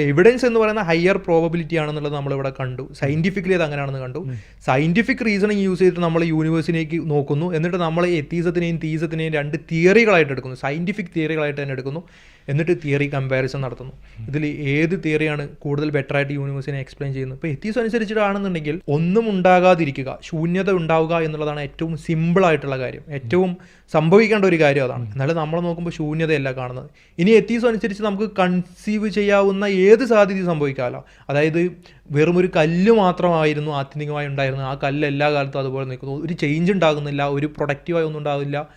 Evidence എന്ന് പറയുന്ന higher probability ആണെന്നുള്ളത് നമ്മളിവിടെ കണ്ടു. സയന്റിഫിക്കലി അത് അങ്ങനെയാണെന്ന് കണ്ടു. സയന്റിഫിക് റീസണിങ് യൂസ് ചെയ്തിട്ട് നമ്മൾ യൂണിവേഴ്സിനേക്ക് നോക്കുന്നു. എന്നിട്ട് നമ്മൾ എത്തീസത്തിനെയും തീസത്തിനെയും രണ്ട് തിയറികളായിട്ട് എടുക്കുന്നു. സയന്റിഫിക് തിയറികളായിട്ട് തന്നെ എടുക്കുന്നു. എന്നിട്ട് തിയറി കമ്പാരിസൺ നടത്തുന്നു. ഇതിൽ ഏത് തിയറിയാണ് കൂടുതൽ ബെറ്റർ ആയിട്ട് യൂണിവേഴ്സിനെ എക്സ്പ്ലെയിൻ ചെയ്യുന്നത്? ഇപ്പോൾ എത്തീസ് അനുസരിച്ചിട്ടാണെന്നുണ്ടെങ്കിൽ ഒന്നും ഉണ്ടാകാതിരിക്കുക ശൂന്യത ഉണ്ടാവുക എന്നുള്ളതാണ് ഏറ്റവും സിമ്പിൾ ആയിട്ടുള്ള കാര്യം. ഏറ്റവും സംഭവിക്കേണ്ട ഒരു കാര്യം അതാണ്. എന്നാലും നമ്മൾ നോക്കുമ്പോൾ ശൂന്യതയല്ല കാണുന്നത്. ഇനി എത്തീസ് അനുസരിച്ച് നമുക്ക് കൺസീവ് ചെയ്യാവുന്ന ഏത് സാധ്യതയും സംഭവിക്കാമല്ലോ. അതായത് വെറും ഒരു കല്ല് മാത്രമായിരുന്നു ആത്യന്തികമായി ഉണ്ടായിരുന്നത്. ആ കല്ല് എല്ലാ കാലത്തും അതുപോലെ നിൽക്കുന്നു. ഒരു ചേഞ്ച് ഉണ്ടാകുന്നില്ല ഒരു പ്രൊഡക്റ്റീവായി ഒന്നും ഉണ്ടാവില്ല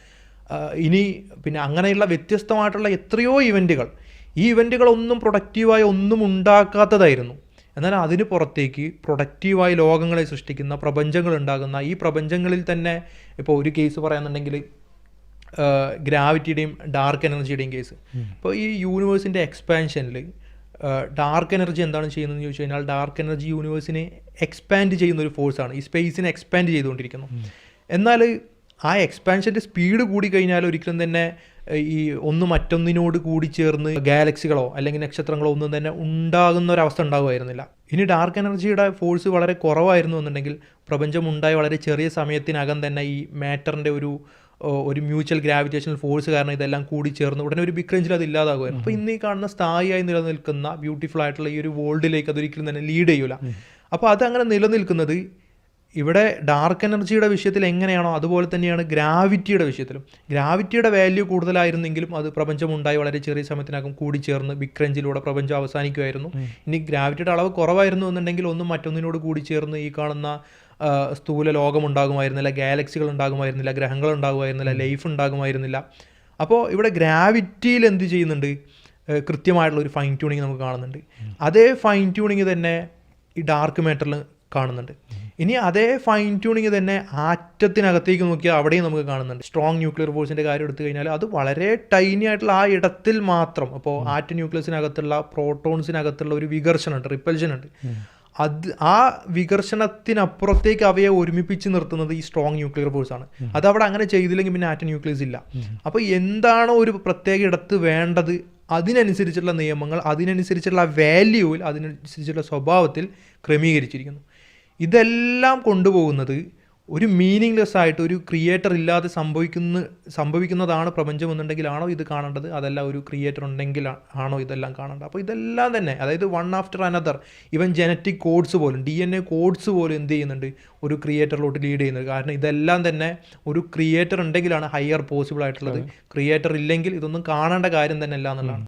ഇനി പിന്നെ അങ്ങനെയുള്ള വ്യത്യസ്തമായിട്ടുള്ള എത്രയോ ഇവന്റുകൾ ഈ ഇവന്റുകളൊന്നും പ്രൊഡക്റ്റീവായി ഒന്നും ഉണ്ടാക്കാത്തതായിരുന്നു. എന്നാൽ അതിന് പുറത്തേക്ക് പ്രൊഡക്റ്റീവായി ലോകങ്ങളെ സൃഷ്ടിക്കുന്ന പ്രപഞ്ചങ്ങൾ ഉണ്ടാകുന്ന ഈ പ്രപഞ്ചങ്ങളിൽ തന്നെ ഇപ്പോൾ ഒരു കേസ് പറയാന്നുണ്ടെങ്കിൽ ഗ്രാവിറ്റിയുടെയും ഡാർക്ക് എനർജിയുടെയും കേസ് ഇപ്പോൾ ഈ യൂണിവേഴ്സിന്റെ എക്സ്പാൻഷനിൽ ഡാർക്ക് എനർജി എന്താണ് ചെയ്യുന്നതെന്ന് ചോദിച്ചു കഴിഞ്ഞാൽ ഡാർക്ക് എനർജി യൂണിവേഴ്സിനെ എക്സ്പാൻഡ് ചെയ്യുന്ന ഒരു ഫോഴ്സാണ് ഈ സ്പേസിനെ എക്സ്പാൻഡ് ചെയ്തുകൊണ്ടിരിക്കുന്നു. എന്നാൽ ആ എക്സ്പാൻഷന്റെ സ്പീഡ് കൂടി കഴിഞ്ഞാൽ ഒരിക്കലും തന്നെ ഈ ഒന്ന് മറ്റൊന്നിനോട് കൂടി ചേർന്ന് ഗാലക്സികളോ അല്ലെങ്കിൽ നക്ഷത്രങ്ങളോ ഒന്നും തന്നെ ഉണ്ടാകുന്ന ഒരവസ്ഥ ഉണ്ടാകുമായിരുന്നില്ല ഇനി ഡാർക്ക് എനർജിയുടെ ഫോഴ്സ് വളരെ കുറവായിരുന്നു എന്നുണ്ടെങ്കിൽ പ്രപഞ്ചം ഉണ്ടായി വളരെ ചെറിയ സമയത്തിനകം തന്നെ ഈ മാറ്ററിന്റെ ഒരു ഒരു മ്യൂച്വൽ ഗ്രാവിറ്റേഷണൽ ഫോഴ്സ് കാരണം ഇതെല്ലാം കൂടി ചേർന്ന് ഉടനെ ഒരു ബിഗ് റേഞ്ചിൽ അത് ഇല്ലാതാകുമായിരുന്നു അപ്പോൾ ഇന്ന് ഈ കാണുന്ന സ്ഥായിയായി നിലനിൽക്കുന്ന ബ്യൂട്ടിഫുൾ ആയിട്ടുള്ള ഈ ഒരു വേൾഡിലേക്ക് അതൊരിക്കലും തന്നെ ലീഡ് ചെയ്യൂല. അപ്പോൾ അതങ്ങനെ നിലനിൽക്കുന്നത് ഇവിടെ ഡാർക്ക് എനർജിയുടെ വിഷയത്തിൽ എങ്ങനെയാണോ അതുപോലെ തന്നെയാണ് ഗ്രാവിറ്റിയുടെ വിഷയത്തിലും. ഗ്രാവിറ്റിയുടെ വാല്യൂ കൂടുതലായിരുന്നെങ്കിലും അത് പ്രപഞ്ചം ഉണ്ടായി വളരെ ചെറിയ സമയത്തിനകം കൂടിച്ചേർന്ന് ബിഗ് റേഞ്ചിലൂടെ പ്രപഞ്ചം അവസാനിക്കുമായിരുന്നു. ഇനി ഗ്രാവിറ്റിയുടെ അളവ് കുറവായിരുന്നു എന്നുണ്ടെങ്കിൽ ഒന്നും മറ്റൊന്നിനോട് കൂടിച്ചേർന്ന് ഈ കാണുന്ന സ്ഥൂല ലോകം ഉണ്ടാകുമായിരുന്നില്ല ഗാലക്സികൾ ഉണ്ടാകുമായിരുന്നില്ല ഗ്രഹങ്ങൾ ഉണ്ടാകുമായിരുന്നില്ല ലൈഫ് ഉണ്ടാകുമായിരുന്നില്ല. അപ്പോൾ ഇവിടെ ഗ്രാവിറ്റിയിൽ എന്ത് ചെയ്യുന്നുണ്ട്? കൃത്യമായിട്ടുള്ള ഒരു ഫൈൻ ട്യൂണിങ് നമുക്ക് കാണുന്നുണ്ട്. അതേ ഫൈൻ ട്യൂണിങ് തന്നെ ഈ ഡാർക്ക് മാറ്ററിൽ കാണുന്നുണ്ട്. ഇനി അതേ ഫൈൻ ട്യൂണിങ് തന്നെ ആറ്റത്തിനകത്തേക്ക് നോക്കിയാൽ അവിടെയും നമുക്ക് കാണുന്നുണ്ട്. സ്ട്രോങ് ന്യൂക്ലിയർ ഫോഴ്സിന്റെ കാര്യം എടുത്തു കഴിഞ്ഞാൽ അത് വളരെ ടൈനി ആയിട്ടുള്ള ആ ഇടത്തിൽ മാത്രം അപ്പോൾ ആറ്റ് ന്യൂക്ലിയസിനകത്തുള്ള പ്രോട്ടോൺസിനകത്തുള്ള ഒരു വികർഷണം ഉണ്ട് റിപ്പൽഷൻ ഉണ്ട് അത് ആ വികർഷണത്തിനപ്പുറത്തേക്ക് അവയെ ഒരുമിപ്പിച്ച് നിർത്തുന്നത് ഈ സ്ട്രോങ് ന്യൂക്ലിയർ ഫോഴ്സ് ആണ്. അത് അവിടെ അങ്ങനെ ചെയ്തില്ലെങ്കിൽ പിന്നെ ആറ്റം ന്യൂക്ലിയസ് ഇല്ല. അപ്പോൾ എന്താണോ ഒരു പ്രത്യേക ഇടത്ത് വേണ്ടത് അതിനനുസരിച്ചുള്ള നിയമങ്ങൾ അതിനനുസരിച്ചുള്ള വാല്യൂവിൽ അതിനനുസരിച്ചുള്ള സ്വഭാവത്തിൽ ക്രമീകരിച്ചിരിക്കുന്നു. ഇതെല്ലാം കൊണ്ടുപോകുന്നത് ഒരു മീനിങ്ലെസ് ആയിട്ട് ഒരു ക്രിയേറ്റർ ഇല്ലാതെ സംഭവിക്കുന്ന സംഭവിക്കുന്നതാണ് പ്രപഞ്ചം എന്നുണ്ടെങ്കിലാണോ ഇത് കാണേണ്ടത്? അതല്ല ഒരു ക്രിയേറ്റർ ഉണ്ടെങ്കിൽ ആണോ ഇതെല്ലാം കാണേണ്ടത്? അപ്പോൾ ഇതെല്ലാം തന്നെ അതായത് one after another even genetic codes പോലും ഡി എൻ എ കോഡ്സ് പോലും എന്ത് ചെയ്യുന്നുണ്ട്? ഒരു ക്രിയേറ്ററിലോട്ട് ലീഡ് ചെയ്യുന്നത് കാരണം ഇതെല്ലാം തന്നെ ഒരു ക്രിയേറ്റർ ഉണ്ടെങ്കിലാണ് ഹയർ പോസിബിൾ ആയിട്ടുള്ളത്. ക്രിയേറ്റർ ഇല്ലെങ്കിൽ ഇതൊന്നും കാണേണ്ട കാര്യം തന്നെ അല്ല എന്നുള്ളതാണ്.